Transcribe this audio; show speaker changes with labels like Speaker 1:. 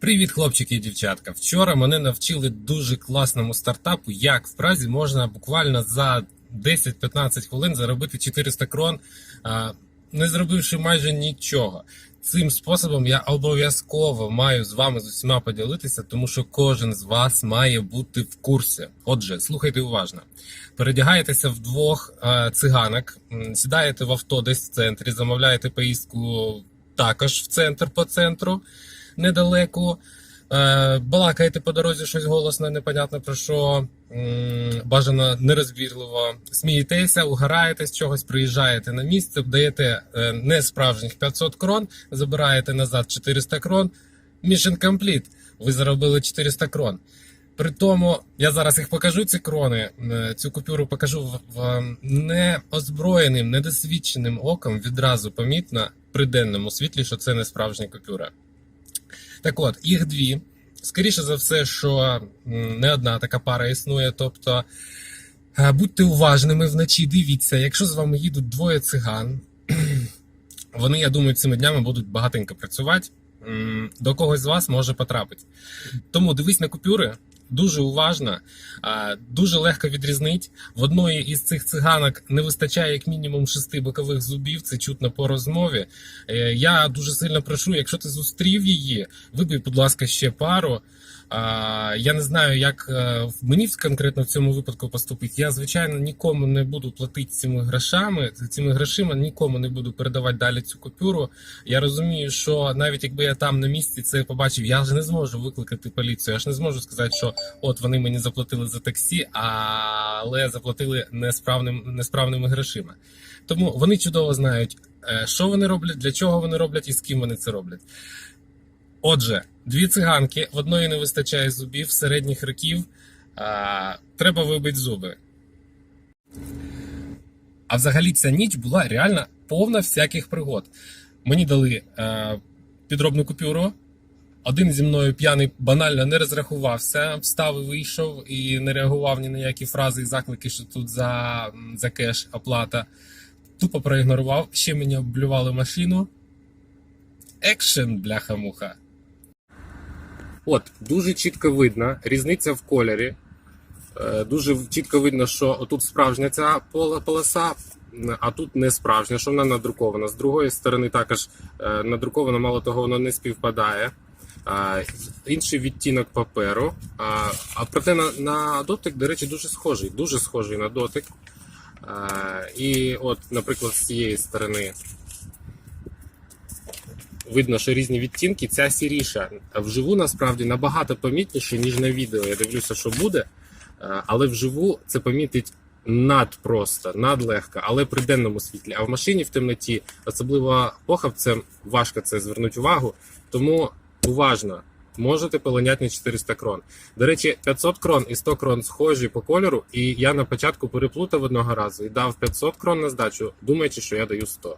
Speaker 1: Привіт, хлопчики і дівчатка. Вчора мене навчили дуже класному стартапу, як в Празі можна буквально за 10-15 хвилин заробити 400 крон, не зробивши майже нічого. Цим способом я обов'язково маю з вами з усіма поділитися, тому що кожен з вас має бути в курсі. Отже, слухайте уважно. Передягаєтеся в двох циганок, сідаєте в авто десь в центрі, замовляєте поїздку також в центр по центру недалеко. Е, балакаєте по дорозі щось голосно, непонятно про що, бажано нерозбірливо. Смієтеся, угораєте з чогось, приїжджаєте на місце, даєте е, не справжніх 500 крон, забираєте назад 400 крон. Mission complete. Ви заробили 400 крон. При тому, я зараз їх покажу, ці крони, е, цю купюру покажу в неозброєним, недосвідченим оком відразу помітно при денному світлі, що це не справжня купюра. Так от, їх дві. Скоріше за все, що не одна така пара існує. Тобто е, будьте уважними вночі, дивіться, якщо з вами їдуть двоє циган, вони, я думаю, цими днями будуть багатенько працювати. До когось з вас може потрапити. Тому дивись на купюри. Дуже уважна, дуже легко відрізнить. В одної із цих циганок не вистачає як мінімум шести бокових зубів. Це чутно по розмові. Е, Я дуже сильно прошу, якщо ти зустрів її, вибий, будь ласка, ще пару. Я не знаю, як е, мені конкретно в цьому випадку поступить. Я, звичайно, нікому не буду платити цими грошами, цими грошима нікому не буду передавати далі цю купюру. Я розумію, що навіть якби я там на місці це побачив, я ж не зможу викликати поліцію. Я ж не зможу сказати, що от вони мені заплатили за таксі, але заплатили несправним, несправними грошима. Тому вони чудово знають, е, що вони роблять, для чого вони роблять і з ким вони це роблять. Отже, дві циганки, в одної не вистачає зубів середніх років. А, треба вибити зуби. А взагалі ця ніч була реально повна всяких пригод. Мені дали е, підробну купюру. Один зі мною п'яний банально не розрахувався, встав і вийшов і не реагував ні на які фрази і заклики, що тут за, за кеш оплата. Тупо проігнорував. Ще мені облювали машину. Екшен, бляха-муха. От, дуже чітко видно, різниця в кольорі. Е, Дуже чітко видно, що отут справжня ця полоса, а тут не справжня, що вона надрукована. З другої сторони, також е, надрукована, мало того, воно не співпадає. Інший відтінок паперу. А проте на, на дотик, до речі, дуже схожий. Дуже схожий на дотик. І от, наприклад, з цієї сторони видно, що різні відтінки. Ця сіріша вживу насправді набагато помітніше, ніж на відео. Я дивлюся, що буде. Е, Але вживу це помітить надпросто, надлегко, але при денному світлі. А в машині в темноті, особливо похабцем, важко це звернути увагу. Тому уважно. Можете полоняти на 400 крон. До речі, 500 крон і 100 крон схожі по кольору, і я на початку переплутав одного разу і дав 500 крон на здачу, думаючи, що я даю 100.